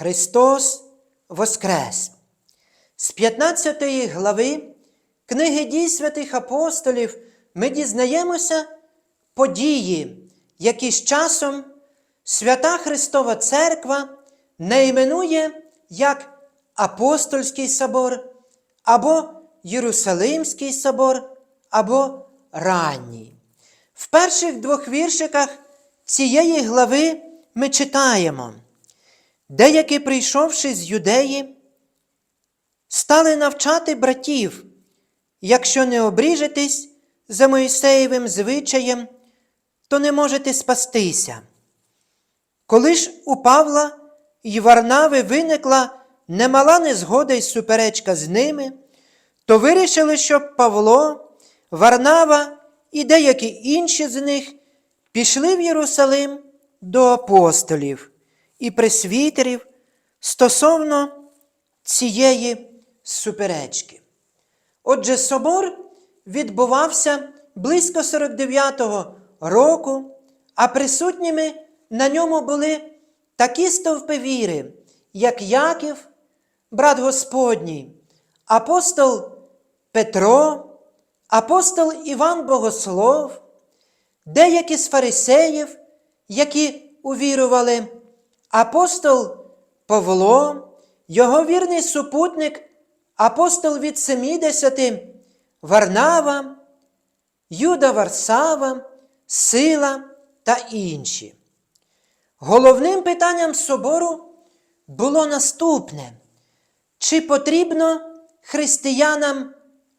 Христос Воскрес! З 15 глави книги дій святих апостолів ми дізнаємося події, які з часом Свята Христова Церква не іменує як Апостольський собор, або Єрусалимський собор, або Ранній. В перших двох віршиках цієї глави ми читаємо. Деякі, прийшовши з юдеї, стали навчати братів, якщо не обріжетесь за Моїсеєвим звичаєм, то не можете спастися. Коли ж у Павла і Варнави виникла немала незгода й суперечка з ними, то вирішили, щоб Павло, Варнава і деякі інші з них пішли в Єрусалим до апостолів і пресвітерів стосовно цієї суперечки. Отже, собор відбувався близько 49-го року, а присутніми на ньому були такі стовпи віри, як Яків, брат Господній, апостол Петро, апостол Іван Богослов, деякі з фарисеїв, які увірували, апостол Павло, його вірний супутник, апостол від Семідесяти, Варнава, Юда Варсава, Сила та інші. Головним питанням собору було наступне: чи потрібно християнам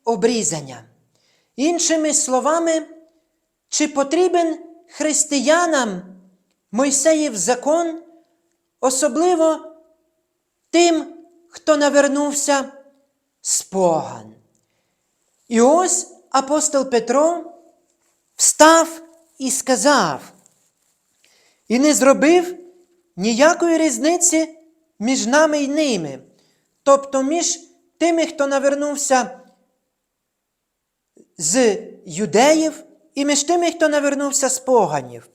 обрізання? Іншими словами, чи потрібен християнам Мойсеїв закон, особливо тим, хто навернувся з поган? І ось апостол Петро встав і сказав, і не зробив ніякої різниці між нами і ними, тобто між тими, хто навернувся з юдеїв, і між тими, хто навернувся з поганів,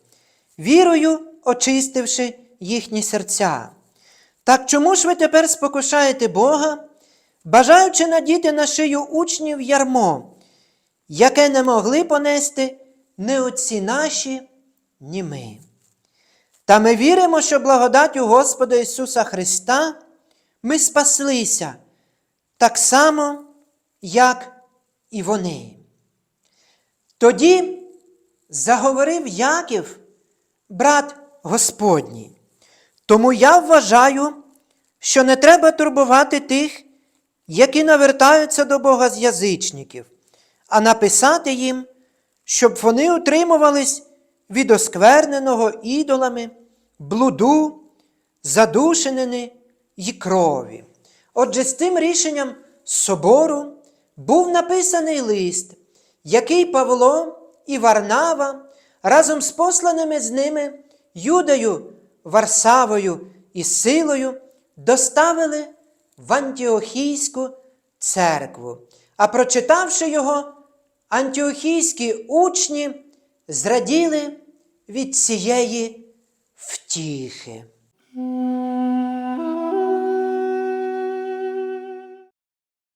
вірою очистивши їхні серця. Так чому ж ви тепер спокушаєте Бога, бажаючи надіти на шию учнів ярмо, яке не могли понести ні отці наші, ні ми? Та ми віримо, що благодаттю Господа Ісуса Христа ми спаслися так само, як і вони. Тоді заговорив Яків, брат Господній. Тому я вважаю, що не треба турбувати тих, які навертаються до Бога з язичників, а написати їм, щоб вони утримувались від оскверненого ідолами, блуду, задушенини й крові. Отже, з тим рішенням собору був написаний лист, який Павло і Варнава разом з посланими з ними Юдою, Варсавою і Силою доставили в Антіохійську церкву. А прочитавши його, антіохійські учні зраділи від цієї втіхи.